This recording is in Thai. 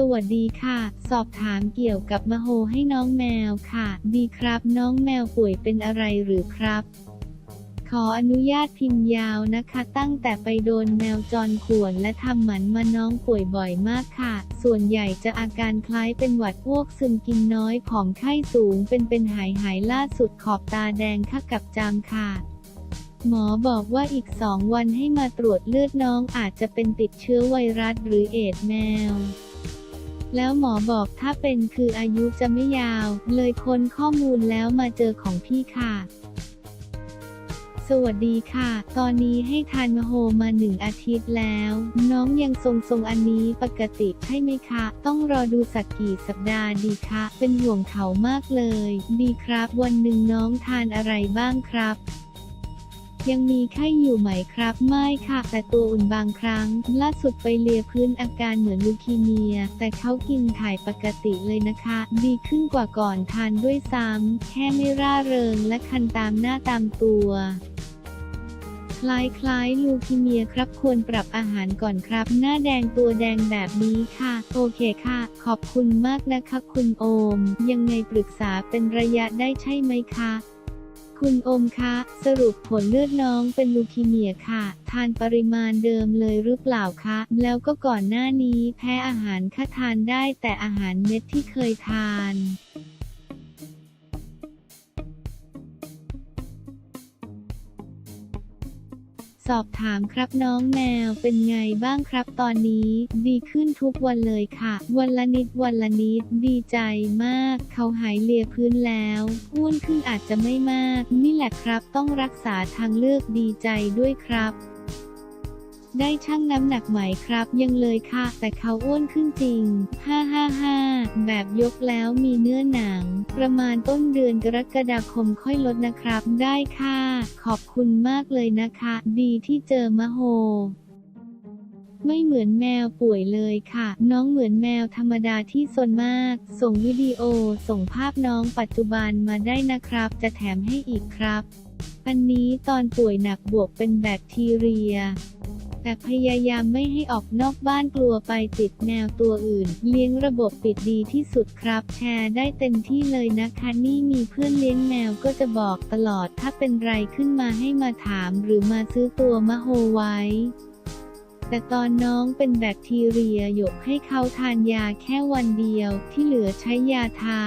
สวัสดีค่ะ สอบถามเกี่ยวกับมโหให้น้องแมวค่ะ ดีครับน้องแมวป่วยเป็นอะไรหรือครับ ขออนุญาตพิมพ์ยาวนะคะ ตั้งแต่ไปโดนแมวจรข่วนและทำหมันมาน้องป่วยบ่อยมากค่ะ ส่วนใหญ่จะอาการคล้ายเป็นหวัดพวกซึมกินน้อยผอมไข้สูงเป็นเป็นหายหายล่าสุดขอบตาแดงค่ะกับจามค่ะหมอบอกว่าอีกสองวันให้มาตรวจเลือดน้องอาจจะเป็นติดเชื้อไวรัสหรือเอดส์แมว แล้วหมอบอกถ้าเป็นคืออายุจะไม่ยาว เลยค้นข้อมูลแล้วมาเจอของพี่ค่ะ สวัสดีค่ะ ตอนนี้ให้ทานมโฮมาหนึ่งอาทิตย์แล้ว น้องยังทรงทรงอันนี้ปกติใช่ไหมคะ ต้องรอดูสักกี่สัปดาห์ดีคะ เป็นห่วงเขามากเลย ดีครับ วันหนึ่งน้องทานอะไรบ้างครับ ยังมีไข้อยู่ไหมครับ ไม่ค่ะ แต่ตัวอุ่นบางครั้ง ล่าสุดไปเลียพื้นอาการเหมือนลูคีเมีย แต่เขากินถ่ายปกติเลยนะคะ ดีขึ้นกว่าก่อนทานด้วยซ้ำแค่ไม่ร่าเริงและคันตามหน้าตามตัวคล้ายคล้ายๆลูคีเมียครับควรปรับอาหารก่อนครับ หน้าแดงตัวแดงแบบนี้ค่ะ โอเคค่ะ ขอบคุณมากนะคะคุณโอม ยังไงปรึกษาเป็นระยะได้ใช่ไหมคะ คุณอมคะ สรุปผลเลือดน้องเป็นลูคีเมียค่ะ ทานปริมาณเดิมเลยหรือเปล่าคะ แล้วก็ก่อนหน้านี้แพ้อาหารค่ะทานได้แต่อาหารเม็ดที่เคยทาน สอบถามครับน้องแมวเป็นไงบ้างครับตอนนี้ ดีขึ้นทุกวันเลยค่ะ วันละนิดวันละนิด ดีใจมาก เขาหายเลียพื้นแล้วอ้วนขึ้นอาจจะไม่มาก นี่แหละครับต้องรักษาทางเลือกดีใจด้วยครับ ได้ชั่งน้ำหนักไหมครับ ยังเลยค่ะ แต่เขาอ้วนขึ้นจริง555แบบยกแล้วมีเนื้อหนัง ประมาณต้นเดือนกรกฎาคมค่อยลดนะครับ ได้ค่ะ ขอบคุณมากเลยนะคะ ดีที่เจอมะโฮไม่เหมือนแมวป่วยเลยค่ะ น้องเหมือนแมวธรรมดาที่สนมาก ส่งวิดีโอ ส่งภาพน้องปัจจุบันมาได้นะครับ จะแถมให้อีกครับ อันนี้ตอนป่วยหนักบวกเป็นแบคทีเรีย แต่พยายามไม่ให้ออกนอกบ้านกลัวไปติดแมวตัวอื่น เลี้ยงระบบปิดดีที่สุดครับ แชร์ได้เต็มที่เลยนะคะนี่มีเพื่อนเลี้ยงแมวก็จะบอกตลอดถ้าเป็นไรขึ้นมาให้มาถามหรือมาซื้อตัวมะโฮไว้แต่ตอนน้องเป็นแบคทีเรียหยกให้เขาทานยาแค่วันเดียวที่เหลือใช้ยาทา